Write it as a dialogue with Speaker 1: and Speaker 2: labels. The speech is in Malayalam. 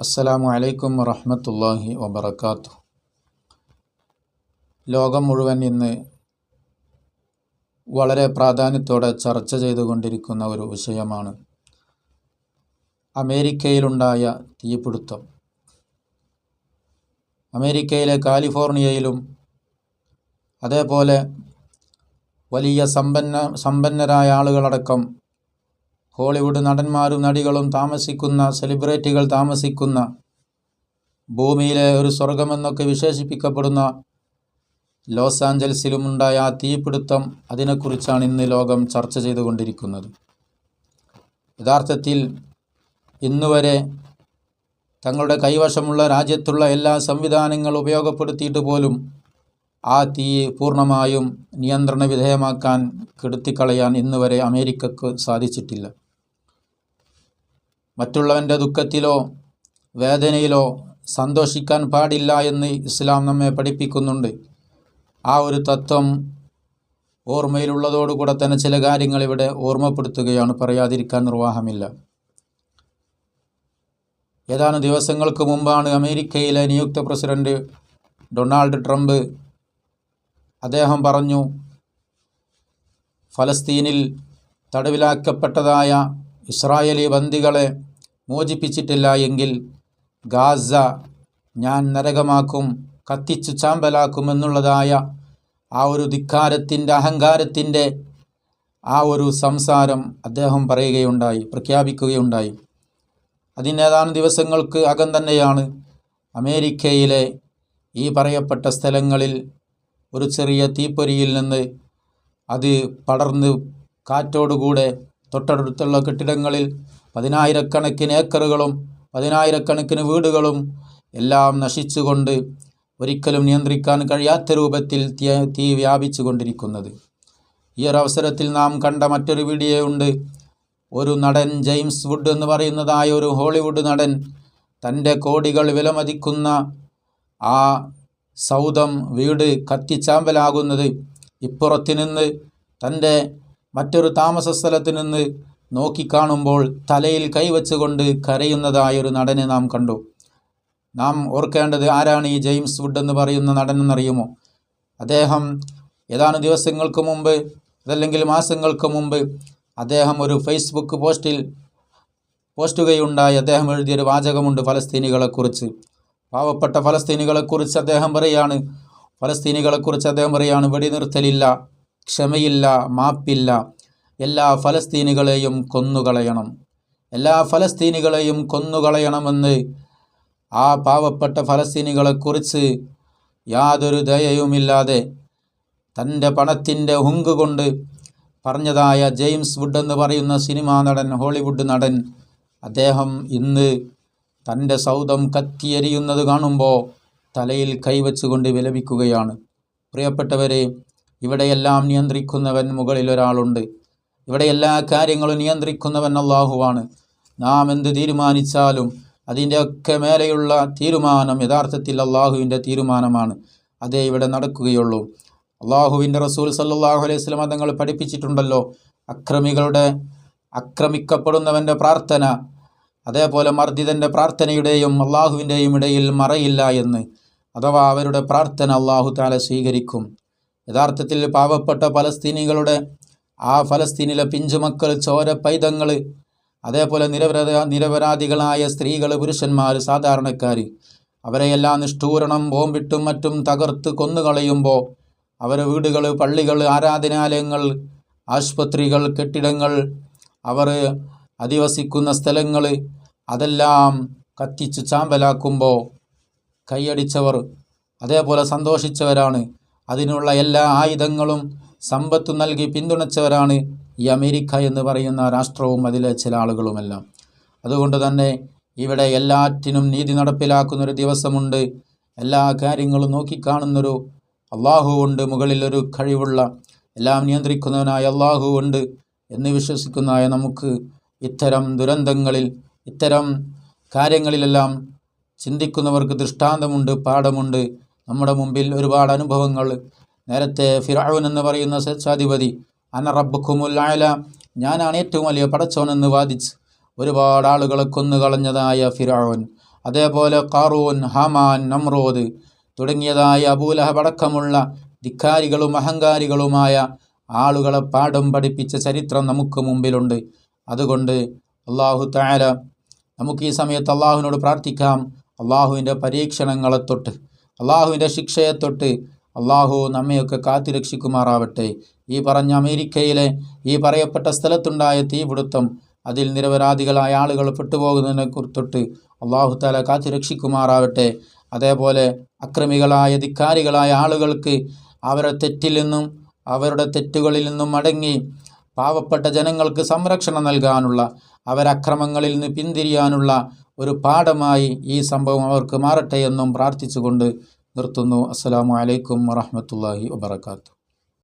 Speaker 1: അസ്സലാമു അലൈക്കും വറഹമത്തല്ലാഹി വബർക്കാത്തു ലോകം മുഴുവൻ ഇന്ന് വളരെ പ്രാധാന്യത്തോടെ ചർച്ച ചെയ്തുകൊണ്ടിരിക്കുന്ന ഒരു വിഷയമാണ് അമേരിക്കയിലുണ്ടായ തീപിടുത്തം. അമേരിക്കയിലെ കാലിഫോർണിയയിലും അതേപോലെ വലിയ സമ്പന്ന സമ്പന്നരായ ആളുകളടക്കം ഹോളിവുഡ് നടന്മാരും നടികളും താമസിക്കുന്ന സെലിബ്രിറ്റികൾ താമസിക്കുന്ന ഭൂമിയിലെ ഒരു സ്വർഗമെന്നൊക്കെ വിശേഷിപ്പിക്കപ്പെടുന്ന ലോസ് ആഞ്ചൽസിലും ഉണ്ടായ ആ തീപിടുത്തം അതിനെക്കുറിച്ചാണ് ഇന്ന് ലോകം ചർച്ച ചെയ്തുകൊണ്ടിരിക്കുന്നത്. യഥാർത്ഥത്തിൽ ഇന്നുവരെ തങ്ങളുടെ കൈവശമുള്ള രാജ്യത്തുള്ള എല്ലാ സംവിധാനങ്ങൾ ഉപയോഗപ്പെടുത്തിയിട്ട് പോലും ആ തീ പൂർണമായും നിയന്ത്രണ വിധേയമാക്കാൻ കെടുത്തിക്കളയാൻ ഇന്നുവരെ അമേരിക്കക്ക് സാധിച്ചിട്ടില്ല. മറ്റുള്ളവന്റെ ദുഃഖത്തിലോ വേദനയിലോ സന്തോഷിക്കാൻ പാടില്ല എന്ന് ഇസ്ലാം നമ്മെ പഠിപ്പിക്കുന്നുണ്ട്. ആ ഒരു തത്വം ഓർമ്മയിലുള്ളതോടുകൂടെ തന്നെ ചില കാര്യങ്ങൾ ഇവിടെ ഓർമ്മപ്പെടുത്തുകയാണ്. പറയാതിരിക്കാൻ നിർവാഹമില്ല. ഏതാനും ദിവസങ്ങൾക്ക് മുമ്പാണ് അമേരിക്കയിലെ നിയുക്ത പ്രസിഡന്റ് ഡൊണാൾഡ് ട്രംപ് അദ്ദേഹം പറഞ്ഞു ഫലസ്തീനിൽ തടവിലാക്കപ്പെട്ടതായ ഇസ്രായേലി ബന്ദികളെ മോചിപ്പിച്ചിട്ടില്ല എങ്കിൽ ഗാസ ഞാൻ നരകമാക്കും കത്തിച്ചു ചാമ്പലാക്കുമെന്നുള്ളതായ ആ ഒരു ധിക്കാരത്തിന്റെ അഹങ്കാരത്തിന്റെ ആ ഒരു സംസാരം അദ്ദേഹം പറയുകയുണ്ടായി പ്രഖ്യാപിക്കുകയുണ്ടായി. അതിനേതാനും ദിവസങ്ങൾക്ക് അകം തന്നെയാണ് അമേരിക്കയിലെ ഈ പറയപ്പെട്ട സ്ഥലങ്ങളിൽ ഒരു ചെറിയ തീപ്പൊരിയിൽ നിന്ന് അത് പടർന്ന് കാറ്റോടുകൂടെ തൊട്ടടുത്തുള്ള കെട്ടിടങ്ങളിൽ പതിനായിരക്കണക്കിന് ഏക്കറുകളും പതിനായിരക്കണക്കിന് വീടുകളും എല്ലാം നശിച്ചുകൊണ്ട് ഒരിക്കലും നിയന്ത്രിക്കാൻ കഴിയാത്ത രൂപത്തിൽ തീ വ്യാപിച്ചു കൊണ്ടിരിക്കുന്നത് ഈ ഒരു അവസരത്തിൽ നാം കണ്ട മറ്റൊരു വീഡിയോ ഉണ്ട്. ഒരു നടൻ ജെയിംസ് വുഡ് എന്ന് പറയുന്നതായ ഒരു ഹോളിവുഡ് നടൻ തന്റെ കോടികൾ വിലമതിക്കുന്ന ആ സൗദം വീട് കത്തിച്ചാമ്പലാകുന്നത്. ഇപ്പുറത്ത് നിന്ന് തന്റെ മറ്റൊരു താമസ സ്ഥലത്ത് നിന്ന് നോക്കിക്കാണുമ്പോൾ തലയിൽ കൈവച്ചുകൊണ്ട് കരയുന്നതായൊരു നടനെ നാം കണ്ടു. നാം ഓർക്കേണ്ടത് ആരാണ് ഈ ജെയിംസ് വുഡ് എന്ന് പറയുന്ന നടനെന്നറിയുമോ? അദ്ദേഹം ഏതാനും ദിവസങ്ങൾക്ക് മുമ്പ് അതല്ലെങ്കിൽ മാസങ്ങൾക്ക് മുമ്പ് അദ്ദേഹം ഒരു ഫേസ്ബുക്ക് പോസ്റ്റിൽ പോസ്റ്റുകയുണ്ടായി. അദ്ദേഹം എഴുതിയൊരു വാചകമുണ്ട് ഫലസ്തീനികളെക്കുറിച്ച്. പാവപ്പെട്ട ഫലസ്തീനികളെക്കുറിച്ച് അദ്ദേഹം പറയാണ്. ഫലസ്തീനികളെക്കുറിച്ച് അദ്ദേഹം പറയാണ് വെടിനിർത്തലില്ല ക്ഷമയില്ല മാപ്പില്ല എല്ലാ ഫലസ്തീനികളെയും കൊന്നുകളയണം. എല്ലാ ഫലസ്തീനികളെയും കൊന്നുകളയണമെന്ന് ആ പാവപ്പെട്ട ഫലസ്തീനികളെക്കുറിച്ച് യാതൊരു ദയയുമില്ലാതെ തന്റെ പണത്തിന്റെ ഹുങ്ക് കൊണ്ട് പറഞ്ഞതായ ജെയിംസ് വുഡ് എന്ന് പറയുന്ന സിനിമാ നടൻ ഹോളിവുഡ് നടൻ അദ്ദേഹം ഇന്ന് തന്റെ സൗദം കത്തിയെരിയുന്നത് കാണുമ്പോൾ തലയിൽ കൈവച്ചുകൊണ്ട് വിലപിക്കുകയാണ്. പ്രിയപ്പെട്ടവരെ ഇവിടെയെല്ലാം നിയന്ത്രിക്കുന്നവൻ മുകളിൽ ഒരാളുണ്ട്. ഇവിടെ എല്ലാ കാര്യങ്ങളും നിയന്ത്രിക്കുന്നവൻ അള്ളാഹുവാണ്. നാം എന്ത് തീരുമാനിച്ചാലും അതിന്റെ ഒക്കെ മേലെയുള്ള തീരുമാനം യഥാർത്ഥത്തിൽ അള്ളാഹുവിന്റെ തീരുമാനമാണ്. അതേ ഇവിടെ നടക്കുകയുള്ളൂ. അള്ളാഹുവിന്റെ റസൂൽ സല്ലാഹു അലൈഹി സ്വലം തങ്ങൾ പഠിപ്പിച്ചിട്ടുണ്ടല്ലോ അക്രമികളുടെ അക്രമിക്കപ്പെടുന്നവന്റെ പ്രാർത്ഥന. അതേപോലെ മർദ്ദിതന്റെ പ്രാർത്ഥനയുടെയും അള്ളാഹുവിന്റെയും ഇടയിൽ മറയില്ല എന്ന്. അഥവാ അവരുടെ പ്രാർത്ഥന അള്ളാഹു താല സ്വീകരിക്കും. യഥാർത്ഥത്തിൽ പാവപ്പെട്ട ഫലസ്തീനികളുടെ ആ ഫലസ്തീനിലെ പിഞ്ചുമക്കൾ ചോര പൈതങ്ങൾ അതേപോലെ നിരപരാ നിരപരാധികളായ സ്ത്രീകൾ പുരുഷന്മാർ സാധാരണക്കാർ അവരെയെല്ലാം നിഷ്ഠൂരണം ബോംബിട്ടും മറ്റും തകർത്ത് കൊന്നുകളയുമ്പോൾ അവരെ വീടുകൾ പള്ളികൾ ആരാധനാലയങ്ങൾ ആശുപത്രികൾ കെട്ടിടങ്ങൾ അവർ അധിവസിക്കുന്ന സ്ഥലങ്ങൾ അതെല്ലാം കത്തിച്ച് ചാമ്പലാക്കുമ്പോൾ കൈയടിച്ചവർ അതേപോലെ സന്തോഷിച്ചവരാണ്. അതിനുള്ള എല്ലാ ആയുധങ്ങളും സമ്പത്ത് നൽകി പിന്തുണച്ചവരാണ് ഈ അമേരിക്ക എന്ന് പറയുന്ന രാഷ്ട്രവും അതിലെ ചില ആളുകളുമെല്ലാം. അതുകൊണ്ട് തന്നെ ഇവിടെ എല്ലാറ്റിനും നീതി നടപ്പിലാക്കുന്നൊരു ദിവസമുണ്ട്. എല്ലാ കാര്യങ്ങളും നോക്കിക്കാണുന്നൊരു അള്ളാഹു ഉണ്ട്. മുകളിൽ ഒരു കഴിവുള്ള എല്ലാം നിയന്ത്രിക്കുന്നവനായ അള്ളാഹു ഉണ്ട് എന്ന് വിശ്വസിക്കുന്നതായ നമുക്ക് ഇത്തരം ദുരന്തങ്ങളിൽ ഇത്തരം കാര്യങ്ങളിലെല്ലാം ചിന്തിക്കുന്നവർക്ക് ദൃഷ്ടാന്തമുണ്ട് പാഠമുണ്ട്. നമ്മുടെ മുമ്പിൽ ഒരുപാട് അനുഭവങ്ങൾ നേരത്തെ ഫിറാവുൻ എന്ന് പറയുന്ന സ്വേച്ഛാധിപതി അന റബ്ബ് ആല ഞാനാണ് ഏറ്റവും വലിയ പടച്ചവനെന്ന് വാദിച്ച് ഒരുപാട് ആളുകളെ കൊന്നുകളഞ്ഞതായ ഫിറാവൻ അതേപോലെ കാറൂൻ ഹമാൻ നമ്രോദ് തുടങ്ങിയതായ അബൂലഹ പടക്കമുള്ള ധിക്കാരികളും അഹങ്കാരികളുമായ ആളുകളെ പാഠം പഠിപ്പിച്ച ചരിത്രം നമുക്ക് മുമ്പിലുണ്ട്. അതുകൊണ്ട് അള്ളാഹു താര നമുക്ക് ഈ സമയത്ത് അള്ളാഹുവിനോട് പ്രാർത്ഥിക്കാം. അള്ളാഹുവിന്റെ പരീക്ഷണങ്ങളെ തൊട്ട് അള്ളാഹുവിന്റെ ശിക്ഷയെ തൊട്ട് അള്ളാഹു നമ്മയൊക്കെ കാത്തുരക്ഷിക്കുമാറാവട്ടെ ഈ പറഞ്ഞ അമേരിക്കയിലെ ഈ പറയപ്പെട്ട സ്ഥലത്തുണ്ടായ തീപിടുത്തം അതിൽ നിരപരാധികളായ ആളുകൾ പെട്ടുപോകുന്നതിനെ കുറിത്തൊട്ട് അള്ളാഹു താല കാത്തുരക്ഷിക്കുമാറാവട്ടെ അതേപോലെ അക്രമികളായ ധിക്കാരികളായ ആളുകൾക്ക് അവരുടെ തെറ്റിൽ നിന്നും അവരുടെ തെറ്റുകളിൽ നിന്നും അടങ്ങി പാവപ്പെട്ട ജനങ്ങൾക്ക് സംരക്ഷണം നൽകാനുള്ള അവരക്രമങ്ങളിൽ നിന്ന് പിന്തിരിയാനുള്ള ഒരു പാഠമായി ഈ സംഭവം അവർക്ക് മാറട്ടെ എന്നും പ്രാർത്ഥിച്ചുകൊണ്ട് നിർത്തുന്നു. അസ്സലാമു അലൈക്കും വറഹ്മത്തുള്ളാഹി വബറകാതുഹു.